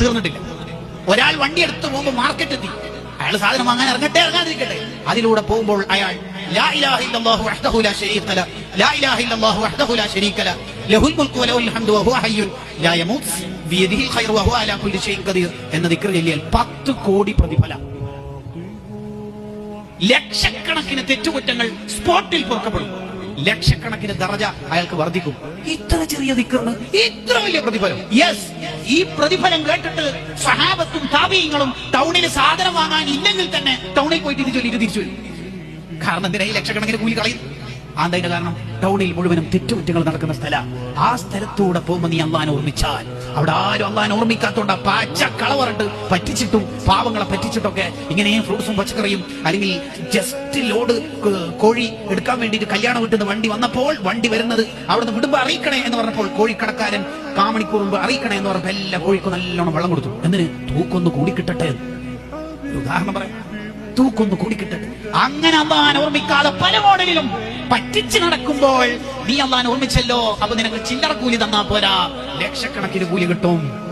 തീർന്നിട്ടില്ല. ഒരാൾ വണ്ടി എടുത്തു പോകുമ്പോൾ മാർക്കറ്റ് എത്തി. അയാൾ സാധനം വാങ്ങാൻ ഇറങ്ങട്ടെ ഇറങ്ങാതിരിക്കട്ടെ. അതിലൂടെ പോകുമ്പോൾ അയാൾ എന്ന ചൊല്ലിയാൽ 10 കോടി പ്രതിഫലം. ലക്ഷക്കണക്കിന് തെറ്റുകുറ്റങ്ങൾ സ്പോട്ടിൽ പൊറുക്കപ്പെടും. ലക്ഷക്കണക്കിന് ദറജ അയാൾക്ക് വർദ്ധിക്കും. ഇത്ര ചെറിയ ദിക്കറിന് ഇത്ര വലിയ പ്രതിഫലം. യെസ് ഈ പ്രതിഫലം കേട്ടിട്ട് സഹാബത്തും താപീയങ്ങളും ടൗണിൽ സാധനം വാങ്ങാൻ ഇല്ലെങ്കിൽ തന്നെ ടൗണിൽ ചൊല്ലി ഇത് തിരിച്ചു വരും. കാരണം എന്തിനാ ഈ ലക്ഷക്കണക്കിന് കൂലി കളയും അതിന്റെ കാരണം ടൗണിൽ മുഴുവനും തെറ്റുകുറ്റങ്ങൾ നടക്കുന്ന സ്ഥല. ആ സ്ഥലത്തൂടെ പോകുമ്പോൾ നീ അള്ളാൻ ഓർമ്മിച്ചാൽ. അവിടെ ആരും അള്ളാൻ ഓർമ്മിക്കാത്തോണ്ട് പച്ച കളവറിട്ട് പറ്റിച്ചിട്ടും പാവങ്ങളെ പറ്റിച്ചിട്ടൊക്കെ ഇങ്ങനെയും ഫ്രൂട്ട്സും പച്ചക്കറിയും അല്ലെങ്കിൽ ജസ്റ്റ് ലോഡ് കോഴി എടുക്കാൻ വേണ്ടിയിട്ട് കല്യാണം വീട്ടുന്ന വണ്ടി വന്നപ്പോൾ വണ്ടി വരുന്നത് അവിടുന്ന് വിടുമ്പോ അറിയിക്കണേ എന്ന് പറഞ്ഞപ്പോൾ കോഴിക്കടക്കാരൻ കാമണിക്കൂർ മുമ്പ് അറിയിക്കണേ എന്ന് പറഞ്ഞപ്പോൾ എല്ലാ കോഴിക്കും നല്ലോണം വെള്ളം കൊടുത്തു. എന്തിന്? തൂക്കൊന്ന് കൂടി കിട്ടട്ടെ ഉദാഹരണം പറയാം. തൂക്കൊന്ന് കൂടിക്കിട്ടട്ടെ. അങ്ങനെ അള്ളഹാൻ ഓർമ്മിക്കാതെ പല മോഡലിലും പറ്റിച്ചു നടക്കുമ്പോൾ നീ അള്ളഹാൻ ഓർമ്മിച്ചല്ലോ അപ്പൊ നിനക്ക് ചില്ലറ കൂലി തന്നാ പോരാ. ലക്ഷക്കണക്കിന് കൂലി കിട്ടും.